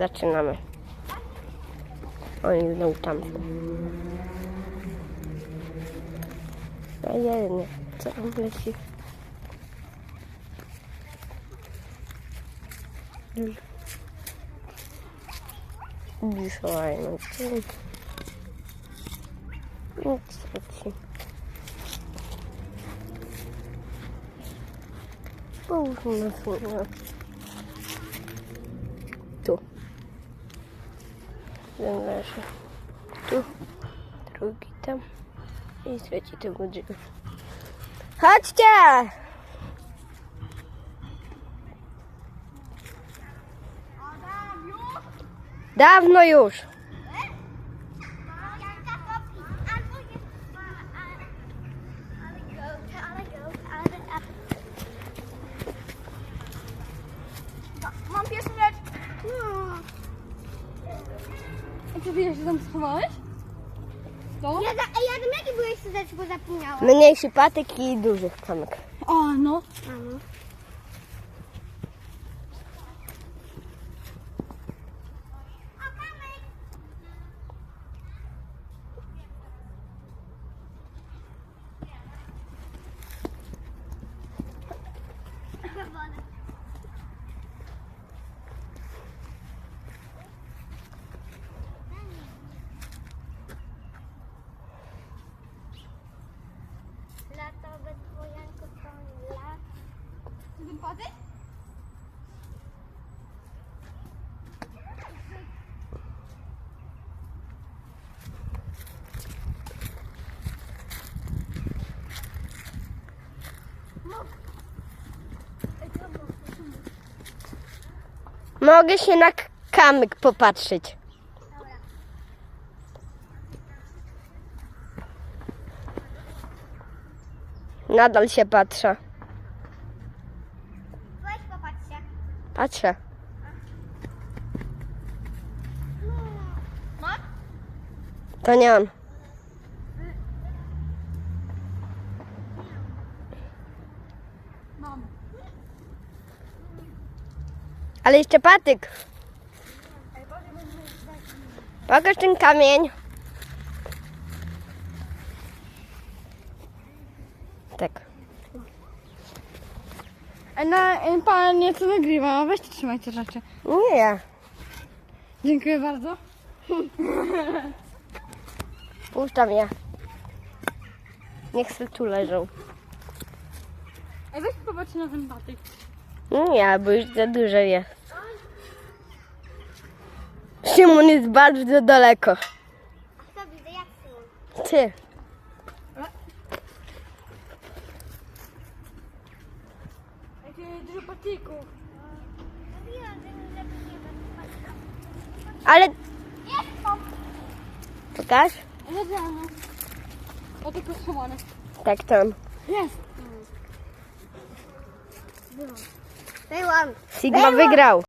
Zaczynamy. Oni znowu tam. A jeden, co tam leci? Dzisiaj, no co? No co ci? Połóżmy na słowo. Tu. Jeden leży. Tu. Drugi tam. I trzeci tu będzie. Chodźcie! Dawno już. A ty jeszcze tam schowałeś? To? Ja, za, ja wiem jaki byłeś rzeczy, bo zapomniałam. Mniejszy patyk i duży kamyk. O, no. Mamo. Latowe Mogę się na kamyk popatrzeć. Nadal się patrzę. Weź popatrz się. Patrzę. To nie on. Ale jeszcze patyk. Pokaż ten kamień. Tak. E, pan nie co nagrywa, weźcie trzymajcie rzeczy. Nie ja. Dziękuję bardzo. Puszczam je. Niech sobie tu leżą. Ej, weź popatrz na ten patyk. Nie, bo już za dużo jest. Szymon jest bardzo daleko. Kto widzę, jak są? Ty. Dużo. Ale pokaż. O, tylko schowane. Tak tam. Jest. Segundo grau.